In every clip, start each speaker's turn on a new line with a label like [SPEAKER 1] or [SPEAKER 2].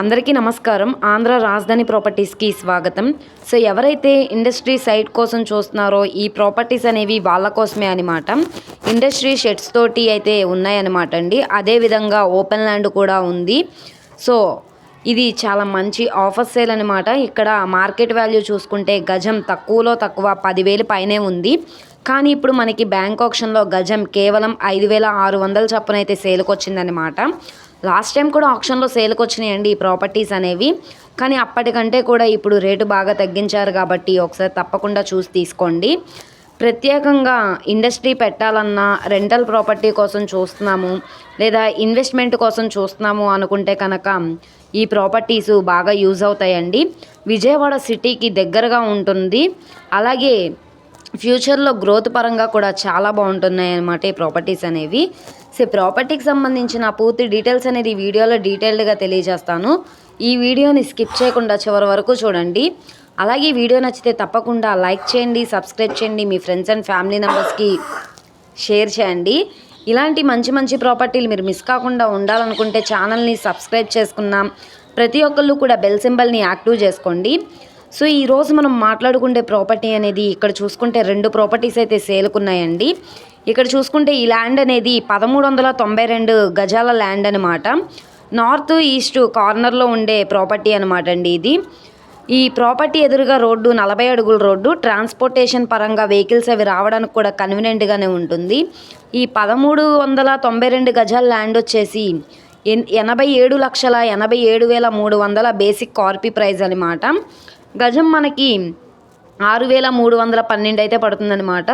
[SPEAKER 1] అందరికీ నమస్కారం. ఆంధ్ర రాజధాని ప్రాపర్టీస్కి స్వాగతం. సో ఎవరైతే ఇండస్ట్రీ సైట్ కోసం చూస్తున్నారో ఈ ప్రాపర్టీస్ అనేవి వాళ్ళ కోసమే అనమాట ఇండస్ట్రీ షెడ్స్ తోటి అయితే ఉన్నాయన్నమాట అండి. అదేవిధంగా ఓపెన్ ల్యాండ్ కూడా ఉంది. సో ఇది చాలా మంచి ఆఫర్ సేల్ అనమాట ఇక్కడ మార్కెట్ వాల్యూ చూసుకుంటే గజం తక్కువలో తక్కువ పదివేలు పైనే ఉంది. కానీ ఇప్పుడు మనకి బ్యాంక్ ఆప్షన్లో గజం కేవలం ఐదు వేల ఆరు వందల చొప్పున అయితే సేల్కి వచ్చిందనమాట లాస్ట్ టైం కూడా ఆప్షన్లో సేల్కి వచ్చినాయండి ఈ ప్రాపర్టీస్ అనేవి. కానీ అప్పటికంటే కూడా ఇప్పుడు రేటు బాగా తగ్గించారు కాబట్టి ఒకసారి తప్పకుండా చూసి తీసుకోండి. ప్రత్యేకంగా ఇండస్ట్రీ పెట్టాలన్నా రెంటల్ ప్రాపర్టీ కోసం చూస్తున్నాము లేదా ఇన్వెస్ట్మెంట్ కోసం చూస్తున్నాము అనుకుంటే కనుక ఈ ప్రాపర్టీస్ బాగా యూజ్ అవుతాయండి. విజయవాడ సిటీకి దగ్గరగా ఉంటుంది. అలాగే ఫ్యూచర్లో గ్రోత్ పరంగా కూడా చాలా బాగుంటున్నాయి అన్నమాట ఈ ప్రాపర్టీస్ అనేవి. సో ప్రాపర్టీకి సంబంధించిన పూర్తి డీటెయిల్స్ అనేది వీడియోలో డీటెయిల్డ్గా తెలియజేస్తాను. ఈ వీడియోని స్కిప్ చేయకుండా చివరి వరకు చూడండి. అలాగే వీడియో నచ్చితే తప్పకుండా లైక్ చేయండి సబ్స్క్రైబ్ చేయండి మీ ఫ్రెండ్స్ అండ్ ఫ్యామిలీ మెంబర్స్కి షేర్ చేయండి. ఇలాంటి మంచి మంచి ప్రాపర్టీలు మీరు మిస్ కాకుండా ఉండాలనుకుంటే ఛానల్ని సబ్స్క్రైబ్ చేసుకున్నాం ప్రతి ఒక్కళ్ళు కూడా బెల్ సింబల్ని యాక్టివ్ చేసుకోండి. సో ఈరోజు మనం మాట్లాడుకుంటే ప్రాపర్టీ అనేది ఇక్కడ చూసుకుంటే రెండు ప్రాపర్టీస్ అయితే సేలుకున్నాయండి ఇక్కడ చూసుకుంటే ఈ ల్యాండ్ అనేది పదమూడు వందల తొంభై రెండు గజాల ల్యాండ్ అనమాట నార్త్ ఈస్ట్ కార్నర్లో ఉండే ప్రాపర్టీ అనమాట అండి ఇది. ఈ ప్రాపర్టీ ఎదురుగా రోడ్డు నలభై అడుగుల రోడ్డు ట్రాన్స్పోర్టేషన్ పరంగా వెహికల్స్ అవి రావడానికి కూడా కన్వీనియంట్గానే ఉంటుంది. ఈ పదమూడు వందల తొంభై రెండు గజాల ల్యాండ్ వచ్చేసి ఎన్ ఎనభై ఏడు లక్షల ఎనభై ఏడు వేల మూడు వందల బేసిక్ కార్పీ ప్రైజ్ అనమాట గజం మనకి ఆరు వేల మూడు వందల పన్నెండు అయితే పడుతుందన్నమాట.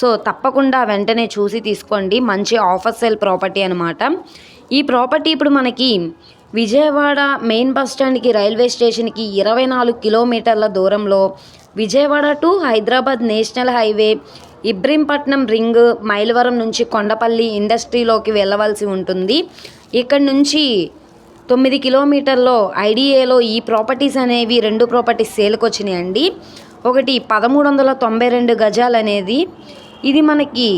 [SPEAKER 1] సో తప్పకుండా వెంటనే చూసి తీసుకోండి. మంచి ఆఫర్ సేల్ ప్రాపర్టీ అనమాట ఈ ప్రాపర్టీ ఇప్పుడు మనకి విజయవాడ మెయిన్ బస్ స్టాండ్కి రైల్వే స్టేషన్కి ఇరవై నాలుగు కిలోమీటర్ల దూరంలో Vijayawada to Hyderabad national highway Ibrahimpatnam ring Mylavaram నుంచి కొండపల్లి ఇండస్ట్రీలోకి వెళ్ళవలసి ఉంటుంది. ఇక్కడ నుంచి తొమ్మిది కిలోమీటర్లో ఐడిఏలో ఈ ప్రాపర్టీస్ అనేవి రెండు ప్రాపర్టీస్ సేల్కి వచ్చినాయండి. ఒకటి పదమూడు వందల తొంభై రెండు గజాలు అనేది. ఇది మనకి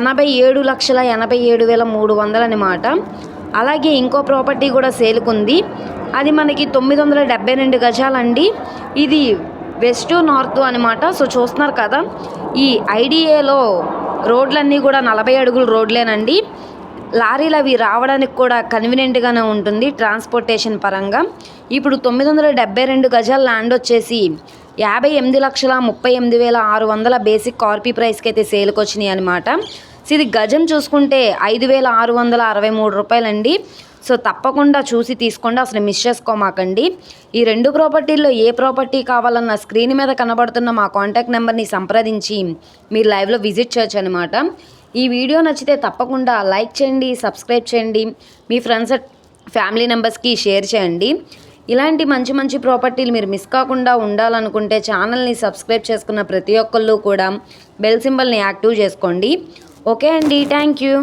[SPEAKER 1] ఎనభై ఏడు లక్షల ఎనభై ఏడు వేల మూడు వందలు అనమాట అలాగే ఇంకో ప్రాపర్టీ కూడా సేల్కుంది. అది మనకి తొమ్మిది వందల డెబ్బై రెండు గజాలండి. ఇది వెస్ట్ నార్త్ అనమాట సో చూస్తున్నారు కదా ఈ ఐడిఏలో రోడ్లన్నీ కూడా నలభై అడుగుల రోడ్లేనండి. లారీలు అవి రావడానికి కూడా కన్వీనియంట్గానే ఉంటుంది ట్రాన్స్పోర్టేషన్ పరంగా. ఇప్పుడు తొమ్మిది వందల డెబ్బై రెండు గజాల ల్యాండ్ వచ్చేసి యాభై ఎనిమిది లక్షల ముప్పై ఎనిమిది వేల ఆరు వందల బేసిక్ కార్పీ ప్రైస్కి అయితే సేల్కి వచ్చినాయి అనమాట సో ఇది గజం చూసుకుంటే ఐదు వేల ఆరు వందల అరవై మూడు రూపాయలండి. సో తప్పకుండా చూసి తీసుకోండి అసలు మిస్ చేసుకోమాకండి. ఈ రెండు ప్రాపర్టీల్లో ఏ ప్రాపర్టీ కావాలన్న స్క్రీన్ మీద కనబడుతున్న మా కాంటాక్ట్ నెంబర్ని సంప్రదించి మీరు లైవ్లో విజిట్ చేయొచ్చు అనమాట ఈ వీడియో నచ్చితే తప్పకుండా లైక్ చేయండి సబ్స్క్రైబ్ చేయండి మీ ఫ్రెండ్స్ ఫ్యామిలీ మెంబర్స్కి షేర్ చేయండి. ఇలాంటి మంచి మంచి ప్రాపర్టీలు మీరు మిస్ కాకుండా ఉండాలనుకుంటే ఛానల్ని సబ్స్క్రైబ్ చేసుకున్న ప్రతి ఒక్కళ్ళు కూడా బెల్ సింబల్ని యాక్టివ్ చేసుకోండి. ఓకే అండి థ్యాంక్ యూ